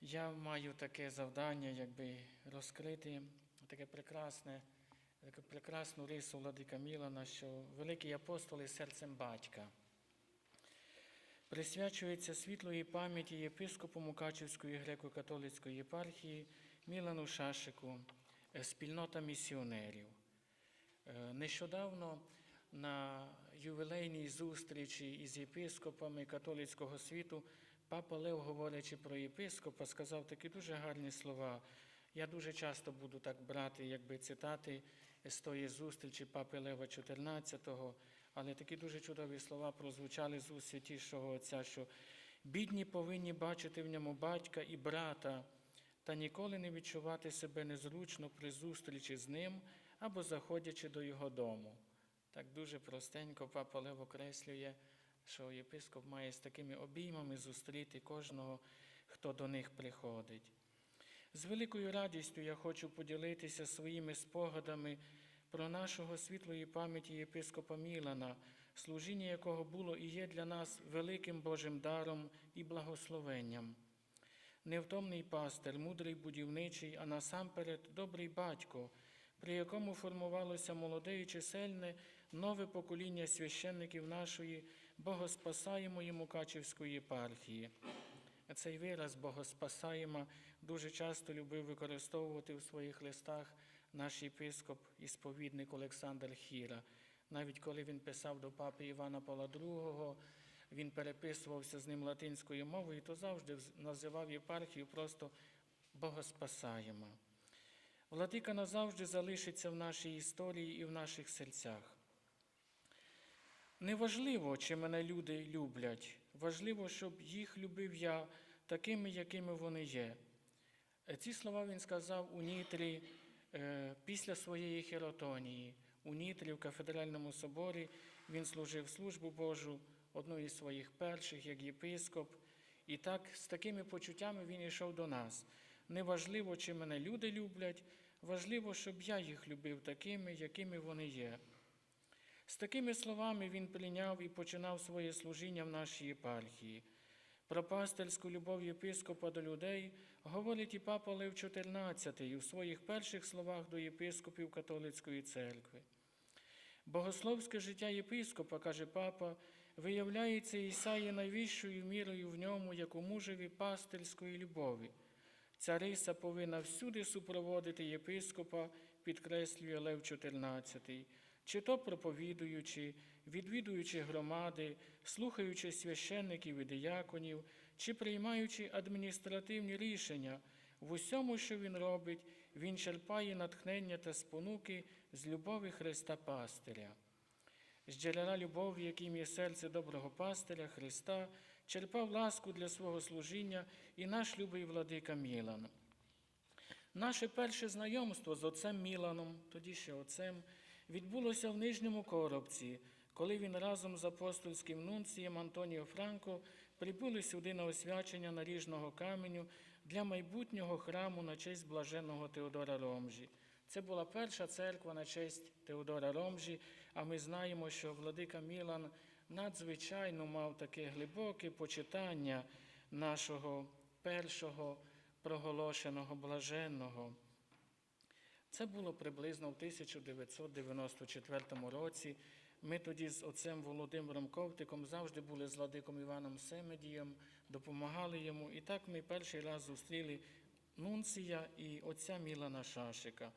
Я маю таке завдання, якби розкрити таке прекрасне, таку прекрасну рису Владика Мілана, що великий апостол є серцем батька. Присвячується світлої пам'яті єпископу Мукачівської греко-католицької єпархії Мілану Шашику, е, спільнота місіонерів. Е, Нещодавно на ювілейній зустрічі із єпископами католицького світу папа Лев, говорячи про єпископа, сказав такі дуже гарні слова. Я дуже часто буду так брати, якби цитати з тої зустрічі папи Лева XIV, але такі дуже чудові слова прозвучали з уст святішого Отця, що бідні повинні бачити в ньому батька і брата, та ніколи не відчувати себе незручно при зустрічі з ним або заходячи до його дому. Так дуже простенько папа Лев окреслює, що єпископ має з такими обіймами зустріти кожного, хто до них приходить. З великою радістю я хочу поділитися своїми спогадами про нашого світлої пам'яті єпископа Мілана, служіння якого було і є для нас великим Божим даром і благословенням. Невтомний пастир, мудрий будівничий, а насамперед добрий батько, при якому формувалося молоде і чисельне нове покоління священників нашої богоспасаємої Мукачівської єпархії. Цей вираз Богоспасаєма дуже часто любив використовувати у своїх листах наш єпископ і сповідник Олександр Хіра. Навіть коли він писав до папи Івана Павла II, він переписувався з ним латинською мовою, то завжди називав єпархію просто Богоспасаєма. Владика назавжди залишиться в нашій історії і в наших серцях. Неважливо, чи мене люди люблять, важливо, щоб їх любив я такими, якими вони є. Е, Ці слова він сказав у Нітрі е, після своєї хіротонії. У Нітрі в кафедральному соборі він служив службу Божу, одну із своїх перших, як єпископ. І так з такими почуттями він йшов до нас. Неважливо, чи мене люди люблять, важливо, щоб я їх любив такими, якими вони є. З такими словами він прийняв і починав своє служіння в нашій єпархії. Про пастирську любов єпископа до людей говорить і папа Лев XIV у своїх перших словах до єпископів католицької церкви. Богословське життя єпископа, каже папа, виявляється Ісаї найвищою мірою в ньому, як у мужеві пастирської любові. Ця риса повинна всюди супроводити єпископа, підкреслює Лев XIV, чи то проповідуючи, відвідуючи громади, слухаючи священників і дияконів, чи приймаючи адміністративні рішення, в усьому, що він робить, він черпає натхнення та спонуки з любові Христа Пастиря. З джерела любові, яким є серце доброго пастиря Христа, черпав ласку для свого служіння і наш любий владика Мілан. Наше перше знайомство з отцем Міланом, тоді ще отцем, відбулося в Нижньому Коробці, коли він разом з апостольським нунцієм Антоніо Франко прибули сюди на освячення наріжного каменю для майбутнього храму на честь блаженого Теодора Ромжі. Це була перша церква на честь Теодора Ромжі, а ми знаємо, що владика Мілан надзвичайно мав таке глибоке почитання нашого першого проголошеного блаженного. Це було приблизно в 1994 році. Ми тоді з отцем Володимиром Ковтиком завжди були з владиком Іваном Семедієм, допомагали йому. І так ми перший раз зустріли нунція і отця Мілана Шашика.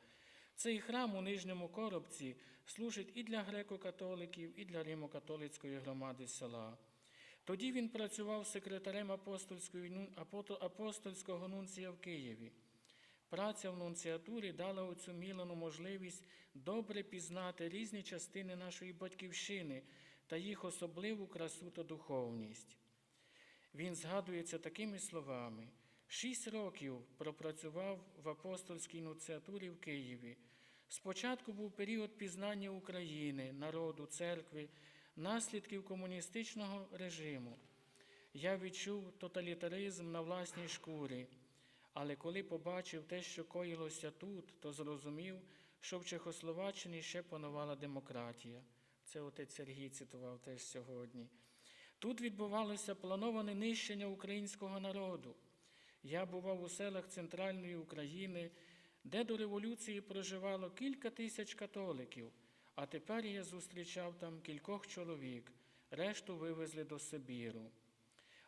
Цей храм у Нижньому Коробці служить і для греко-католиків, і для римо-католицької громади села. Тоді він працював секретарем апостольського нунція в Києві. Праця в нунціатурі дала отцю Мілану можливість добре пізнати різні частини нашої батьківщини та їх особливу красу та духовність. Він згадується такими словами: шість років пропрацював в апостольській нунціатурі в Києві. Спочатку був період пізнання України, народу, церкви, наслідків комуністичного режиму. Я відчув тоталітаризм на власній шкурі. Але коли побачив те, що коїлося тут, то зрозумів, що в Чехословаччині ще панувала демократія. Це отець Сергій цитував теж сьогодні. Тут відбувалося плановане нищення українського народу. Я бував у селах Центральної України, де до революції проживало кілька тисяч католиків, а тепер я зустрічав там кількох чоловік, решту вивезли до Сибіру.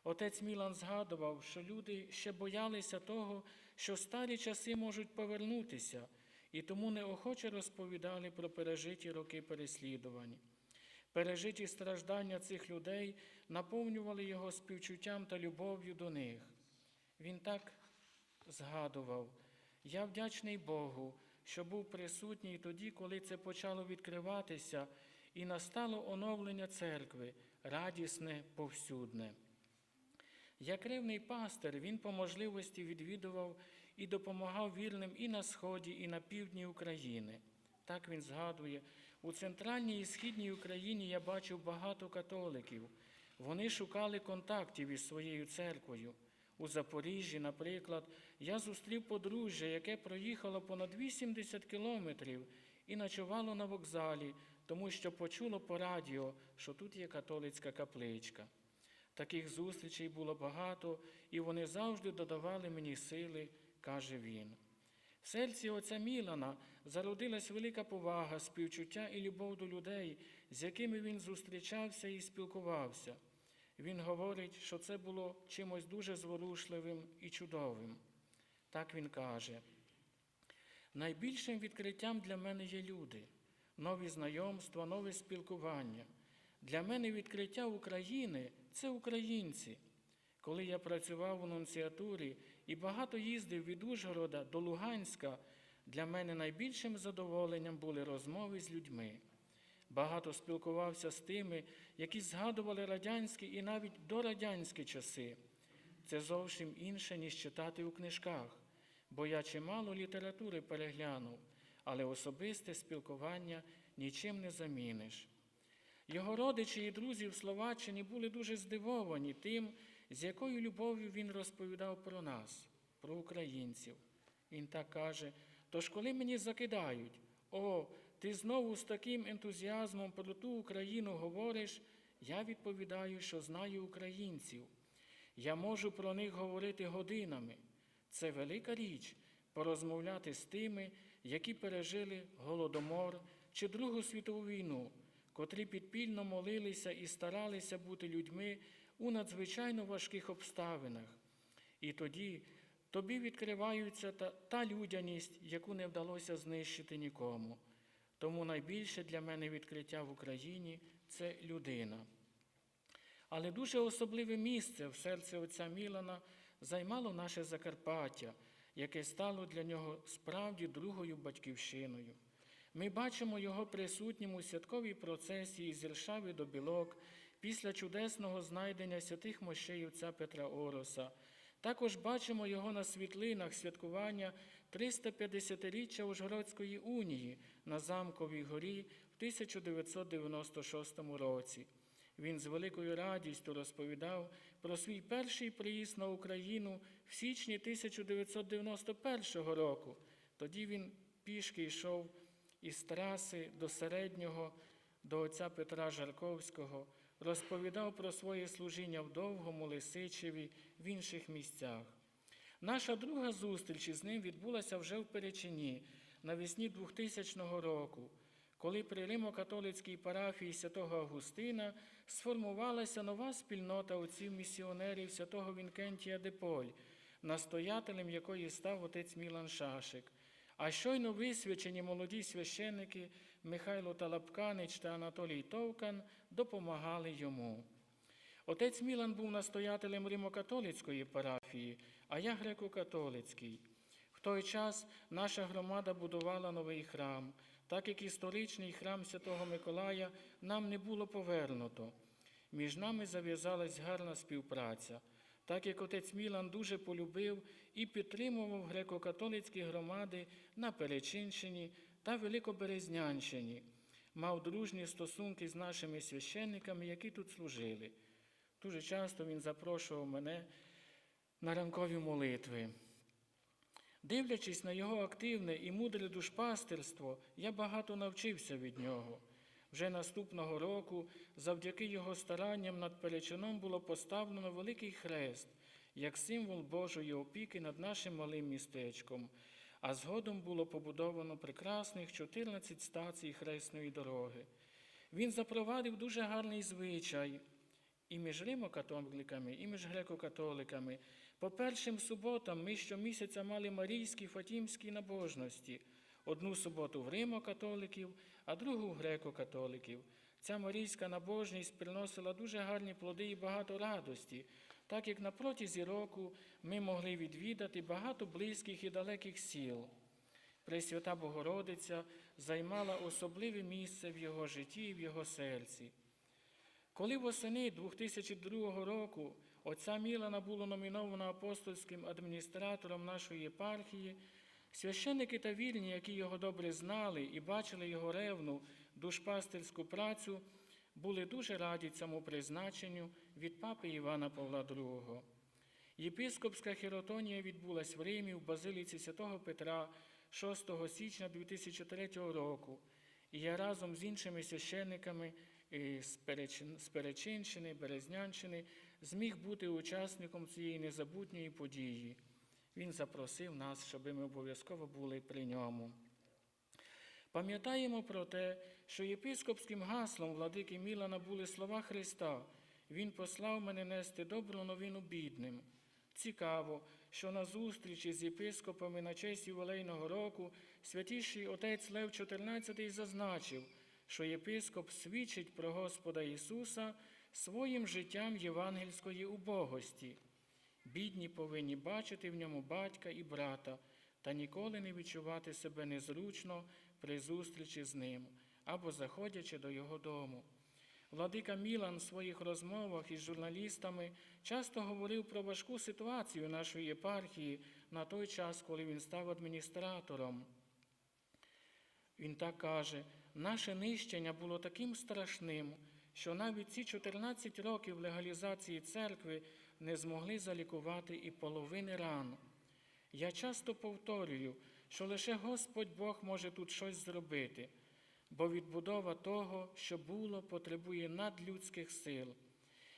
Отець Мілан згадував, що люди ще боялися того, що старі часи можуть повернутися, і тому неохоче розповідали про пережиті роки переслідувань. Пережиті страждання цих людей наповнювали його співчуттям та любов'ю до них. Він так згадував: я вдячний Богу, що був присутній тоді, коли це почало відкриватися, і настало оновлення церкви, радісне, повсюдне. Як ревний пастир, він по можливості відвідував і допомагав вірним і на сході, і на півдні України. Так він згадує, у центральній і східній Україні я бачив багато католиків. Вони шукали контактів із своєю церквою. У Запоріжжі, наприклад, я зустрів подружжя, яке проїхало понад 80 кілометрів і ночувало на вокзалі, тому що почуло по радіо, що тут є католицька капличка. Таких зустрічей було багато, і вони завжди додавали мені сили, каже він. В серці отця Мілана зародилась велика повага, співчуття і любов до людей, з якими він зустрічався і спілкувався. Він говорить, що це було чимось дуже зворушливим і чудовим. Так він каже: найбільшим відкриттям для мене є люди, нові знайомства, нове спілкування. Для мене відкриття України це українці. Коли я працював у нунціатурі і багато їздив від Ужгорода до Луганська, для мене найбільшим задоволенням були розмови з людьми. Багато спілкувався з тими, які згадували радянські і навіть дорадянські часи. Це зовсім інше, ніж читати у книжках, бо я чимало літератури переглянув, але особисте спілкування нічим не заміниш. Його родичі і друзі в Словаччині були дуже здивовані тим, з якою любов'ю він розповідав про нас, про українців. Він так каже: тож, коли мені закидають, о, ти знову з таким ентузіазмом про ту Україну говориш, я відповідаю, що знаю українців. Я можу про них говорити годинами. Це велика річ порозмовляти з тими, які пережили Голодомор чи Другу світову війну, котрі підпільно молилися і старалися бути людьми у надзвичайно важких обставинах. І тоді тобі відкривається та, та людяність, яку не вдалося знищити нікому. Тому найбільше для мене відкриття в Україні це людина. Але дуже особливе місце в серці отця Мілана займало наше Закарпаття, яке стало для нього справді другою батьківщиною. Ми бачимо його присутнім у святковій процесії з Іршави до Білок після чудесного знайдення святих мощей отця Петра Ороса. Також бачимо його на світлинах святкування 350-річчя Ужгородської унії на Замковій горі в 1996 році. Він з великою радістю розповідав про свій перший приїзд на Україну в січні 1991 року. Тоді він пішки йшов із траси до середнього, до отця Петра Жарковського, розповідав про своє служіння в Довгому, Лисичеві, в інших місцях. Наша друга зустріч із ним відбулася вже в Перечині навесні 2000 року, коли при Римо-католицькій парафії святого Августина сформувалася нова спільнота отців місіонерів святого Вінкентія де Поль, настоятелем якої став отець Мілан Шашик. А щойно висвячені молоді священники Михайло Талапканич та Анатолій Товкан допомагали йому. Отець Мілан був настоятелем Римокатолицької парафії, а я греко-католицький. В той час наша громада будувала новий храм, так як історичний храм Святого Миколая нам не було повернуто. Між нами зав'язалась гарна співпраця, так як отець Мілан дуже полюбив і підтримував греко-католицькі громади на Перечинщині та Великоберезнянщині, мав дружні стосунки з нашими священниками, які тут служили. Дуже часто він запрошував мене на ранкові молитви. Дивлячись на його активне і мудре душпастерство, я багато навчився від нього. Вже наступного року, завдяки його старанням над Перечином було поставлено великий хрест як символ Божої опіки над нашим малим містечком, а згодом було побудовано прекрасних 14 стацій хресної дороги. Він запровадив дуже гарний звичай і між римокатоликами, і між греко-католиками. По першим суботам ми щомісяця мали марійські фатімські набожності. Одну суботу в римокатоликів, а другу в греко-католиків. Ця марійська набожність приносила дуже гарні плоди і багато радості, так як на протязі року ми могли відвідати багато близьких і далеких сіл. Пресвята Богородиця займала особливе місце в його житті і в його серці. Коли восени 2002 року отця Мілана було номіновано апостольським адміністратором нашої єпархії, священники та вільні, які його добре знали і бачили його ревну душпастерську працю, були дуже раді цьому призначенню від папи Івана Павла II. Єпископська хіротонія відбулась в Римі в Базиліці святого Петра 6 січня 2003 року. І я разом з іншими священниками з Перечинщини, Березнянщини зміг бути учасником цієї незабутньої події. Він запросив нас, щоб ми обов'язково були при ньому. Пам'ятаємо про те, що єпископським гаслом владики Мілана були слова Христа. Він послав мене нести добру новину бідним. Цікаво, що на зустрічі з єпископами на честь ювілейного року святіший отець Лев XIV зазначив, що єпископ свідчить про Господа Ісуса своїм життям євангельської убогості. Бідні повинні бачити в ньому батька і брата та ніколи не відчувати себе незручно при зустрічі з ним або заходячи до його дому. Владика Мілан в своїх розмовах із журналістами часто говорив про важку ситуацію нашої єпархії на той час, коли він став адміністратором. Він так каже: наше нищення було таким страшним, що навіть ці 14 років легалізації церкви не змогли залікувати і половини ран. Я часто повторюю, що лише Господь Бог може тут щось зробити, бо відбудова того, що було, потребує надлюдських сил.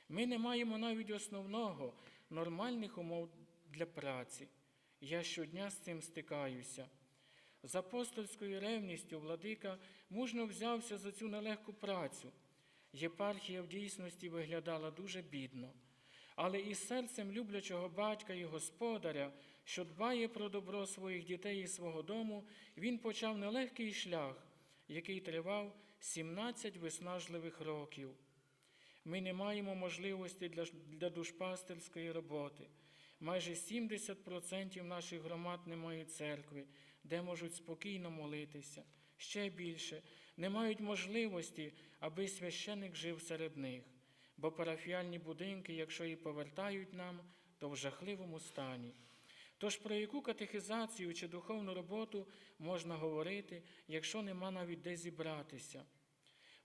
Ми не маємо навіть основного нормальних умов для праці. Я щодня з цим стикаюся. З апостольською ревністю владика мужно взявся за цю нелегку працю. Єпархія в дійсності виглядала дуже бідно, але із серцем люблячого батька і господаря, що дбає про добро своїх дітей і свого дому, він почав нелегкий шлях, який тривав 17 виснажливих років. Ми не маємо можливості для, для душпастерської роботи. Майже 70% наших громад не мають церкви, де можуть спокійно молитися. Ще більше не мають можливості, аби священик жив серед них, бо парафіальні будинки, якщо і повертають нам, то в жахливому стані. Тож про яку катехізацію чи духовну роботу можна говорити, якщо нема навіть де зібратися?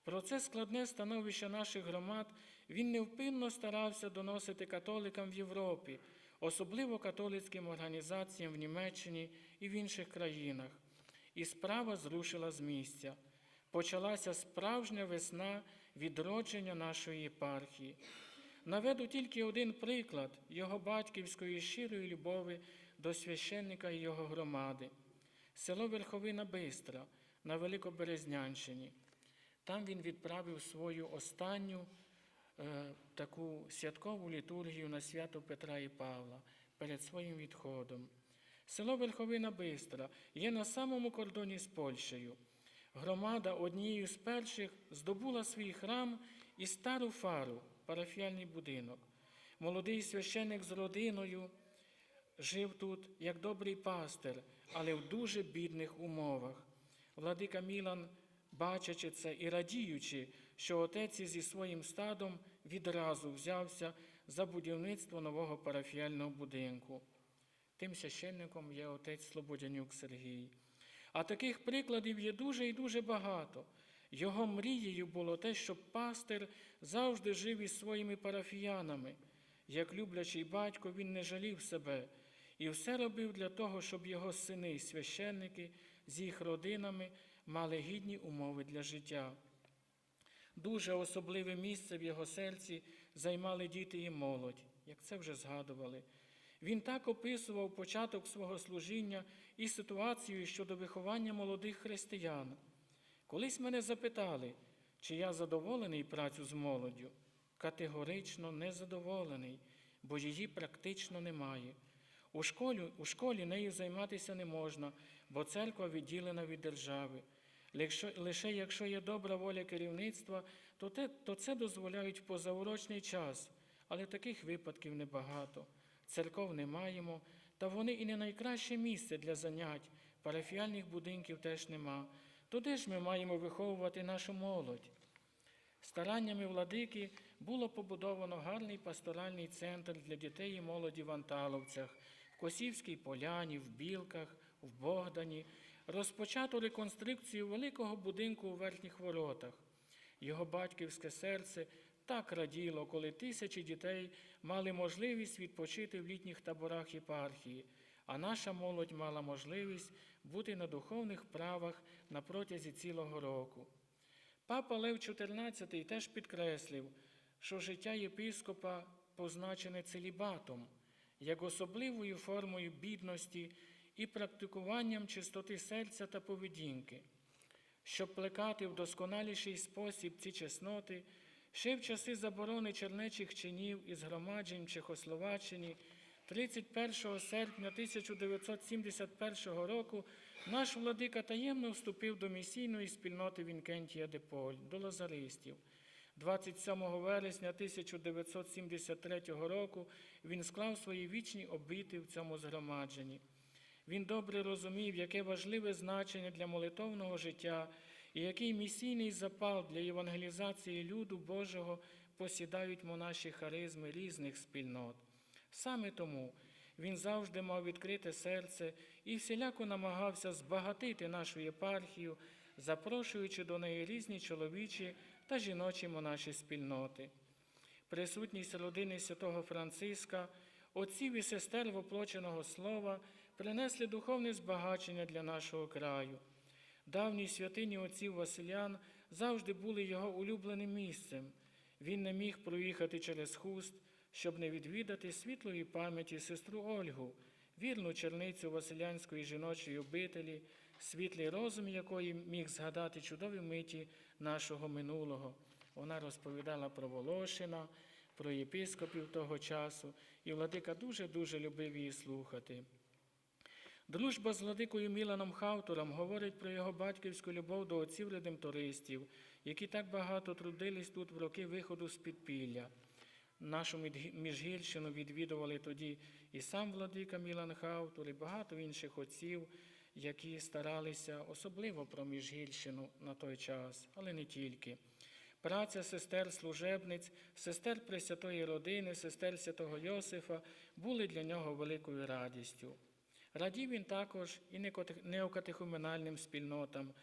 Про це складне становище наших громад він невпинно старався доносити католикам в Європі, особливо католицьким організаціям в Німеччині і в інших країнах. І справа зрушила з місця. Почалася справжня весна відродження нашої єпархії. Наведу тільки один приклад його батьківської щирої любові до священника і його громади. Село Верховина Бистра на Великоберезнянщині. Там він відправив свою останню е, таку святкову літургію на свято Петра і Павла перед своїм відходом. Село Верховина Бистра є на самому кордоні з Польщею. Громада однією з перших здобула свій храм і стару фару, парафіальний будинок. Молодий священик з родиною жив тут як добрий пастир, але в дуже бідних умовах. Владика Мілан, бачачи це і радіючи, що отець зі своїм стадом відразу взявся за будівництво нового парафіального будинку. Тим священником є отець Слободянюк Сергій. А таких прикладів є дуже і дуже багато. Його мрією було те, щоб пастир завжди жив із своїми парафіянами. Як люблячий батько, він не жалів себе і все робив для того, щоб його сини і священники з їх родинами мали гідні умови для життя. Дуже особливе місце в його серці займали діти і молодь, як це вже згадували. Він так описував початок свого служіння і ситуацію щодо виховання молодих християн. Колись мене запитали, чи я задоволений працю з молоддю. Категорично незадоволений, бо її практично немає. У школі, у школі нею займатися не можна, бо церква відділена від держави. Лише, якщо є добра воля керівництва, то, те, то це дозволяють в позаурочний час, але таких випадків небагато. Церков не маємо, та вони і не найкраще місце для занять, парафіальних будинків теж нема. То де ж ми маємо виховувати нашу молодь? Стараннями владики було побудовано гарний пасторальний центр для дітей і молоді в Анталовцях, Косівській поляні, в Білках, в Богдані. Розпочато реконструкцію великого будинку у верхніх воротах. Його батьківське серце так раділо, коли тисячі дітей мали можливість відпочити в літніх таборах єпархії, а наша молодь мала можливість бути на духовних правах на протязі цілого року. Папа Лев XIV теж підкреслив, що життя єпископа позначене целібатом, як особливою формою бідності і практикуванням чистоти серця та поведінки. Щоб плекати в досконаліший спосіб ці чесноти, ще в часи заборони чернечих чинів і згромаджень в Чехословаччині 31 серпня 1971 року наш владика таємно вступив до місійної спільноти Вінкентія де Поль, до лазаристів. 27 вересня 1973 року він склав свої вічні обіти в цьому згромадженні. Він добре розумів, яке важливе значення для молитовного життя і який місійний запал для евангелізації люду Божого посідають монаші харизми різних спільнот. Саме тому він завжди мав відкрите серце і всіляко намагався збагатити нашу єпархію, запрошуючи до неї різні чоловічі та жіночі монаші спільноти. Присутність родини святого Франциска, отців і сестер воплоченого слова принесли духовне збагачення для нашого краю. Давні святині отців Василян завжди були його улюбленим місцем. Він не міг проїхати через хуст, щоб не відвідати світлої пам'яті сестру Ольгу, вірну черницю Василянської жіночої обителі, світлий розум якої міг згадати чудові миті нашого минулого. Вона розповідала про Волошина, про єпископів того часу, і владика дуже-дуже любив її слухати. Дружба з владикою Міланом Хавтором говорить про його батьківську любов до отців редемтористів, які так багато трудились тут в роки виходу з підпілля. Нашу міжгірщину відвідували тоді і сам владика Мілан Хавтор, і багато інших отців, які старалися особливо про міжгірщину на той час, але не тільки. Праця сестер служебниць, сестер Пресвятої родини, сестер святого Йосифа були для нього великою радістю. Радів він також і неокатехуменальним спільнотам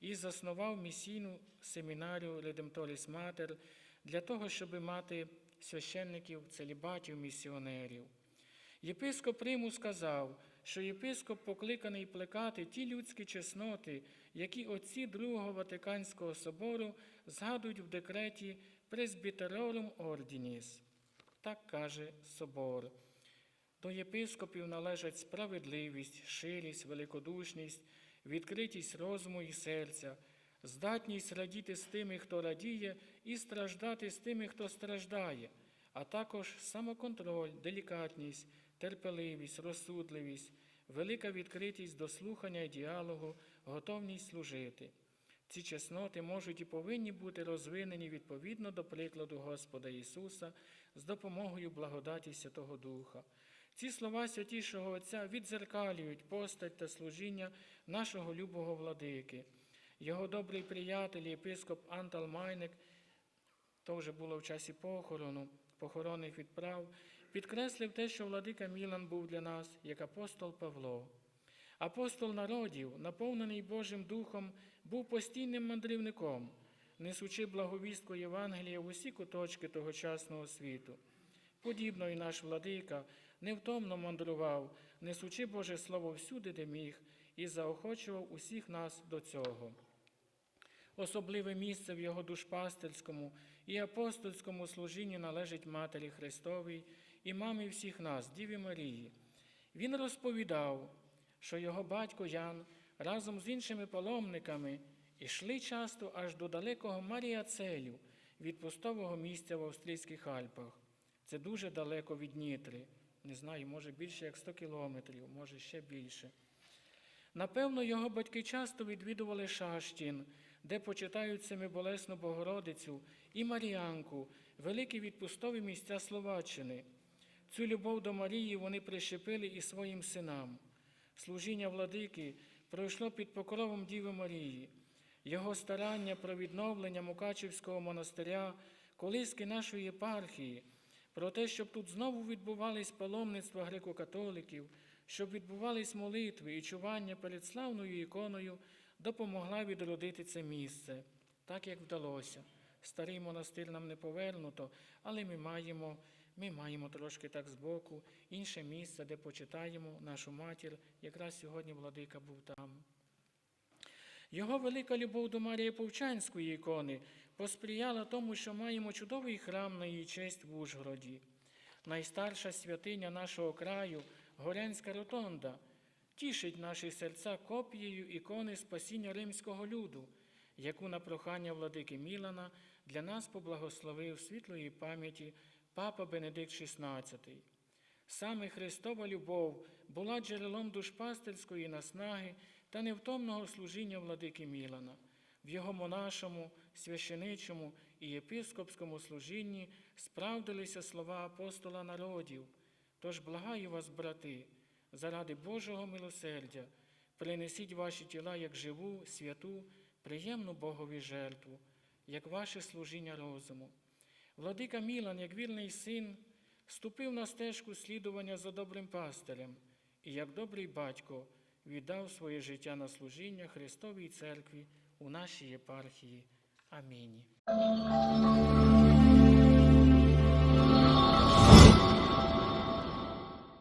і заснував місійну семінарію Редемторіс Матер для того, щоб мати священників, целібатів, місіонерів. Єпископ Риму сказав, що єпископ покликаний плекати ті людські чесноти, які отці Другого Ватиканського собору згадують в декреті Presbyterorum Ordinis. Так каже собор. До єпископів належать справедливість, ширість, великодушність, відкритість розуму і серця, здатність радіти з тими, хто радіє, і страждати з тими, хто страждає, а також самоконтроль, делікатність, терпеливість, розсудливість, велика відкритість до слухання і діалогу, готовність служити. Ці чесноти можуть і повинні бути розвинені відповідно до прикладу Господа Ісуса з допомогою благодаті Святого Духа. Ці слова святішого Отця відзеркалюють постать та служіння нашого любого владики. Його добрий приятель, єпископ Антал Майник, то вже було в часі похорону, похоронних відправ, підкреслив те, що владика Мілан був для нас як апостол Павло. Апостол народів, наповнений Божим Духом, був постійним мандрівником, несучи благовістку Євангелія в усі куточки тогочасного світу. Подібно і наш владика невтомно мандрував, несучи Боже Слово всюди, де міг, і заохочував усіх нас до цього. Особливе місце в його душпастерському і апостольському служінні належить Матері Христовій і мамі всіх нас, Діві Марії. Він розповідав, що його батько Ян разом з іншими паломниками ішли часто аж до далекого Маріацелю від пустового місця в австрійських Альпах. Це дуже далеко від Нітри. Не знаю, може більше як 100 кілометрів, може ще більше. Напевно, його батьки часто відвідували Шаштін, де почитають Семиболесну Богородицю і Маріанку, великі відпустові місця Словаччини. Цю любов до Марії вони прищепили і своїм синам. Служіння владики пройшло під покровом Діви Марії. Його старання про відновлення Мукачівського монастиря, колиски нашої єпархії, про те, щоб тут знову відбувались паломництва греко-католиків, щоб відбувались молитви і чування перед славною іконою, допомогла відродити це місце, так як вдалося. Старий монастир нам не повернуто, але ми маємо, ми маємо трошки так збоку інше місце, де почитаємо нашу матір. Якраз сьогодні владика був там. Його велика любов до Марії Повчанської ікони посприяла тому, що маємо чудовий храм на її честь в Ужгороді. Найстарша святиня нашого краю, Горянська Ротонда, тішить наші серця копією ікони спасіння римського люду, яку на прохання владики Мілана для нас поблагословив світлої пам'яті папа Бенедикт XVI. Саме Христова любов була джерелом душпастерської наснаги та невтомного служіння владики Мілана. В його монашому, священичому і єпископському служінні справдилися слова апостола народів. Тож благаю вас, брати, заради Божого милосердя принесіть ваші тіла як живу, святу, приємну Богові жертву, як ваше служіння розуму. Владика Мілан, як вільний син, ступив на стежку слідування за добрим пастирем і, як добрий батько, віддав своє життя на служіння Христовій церкві у нашій єпархії. Амінь.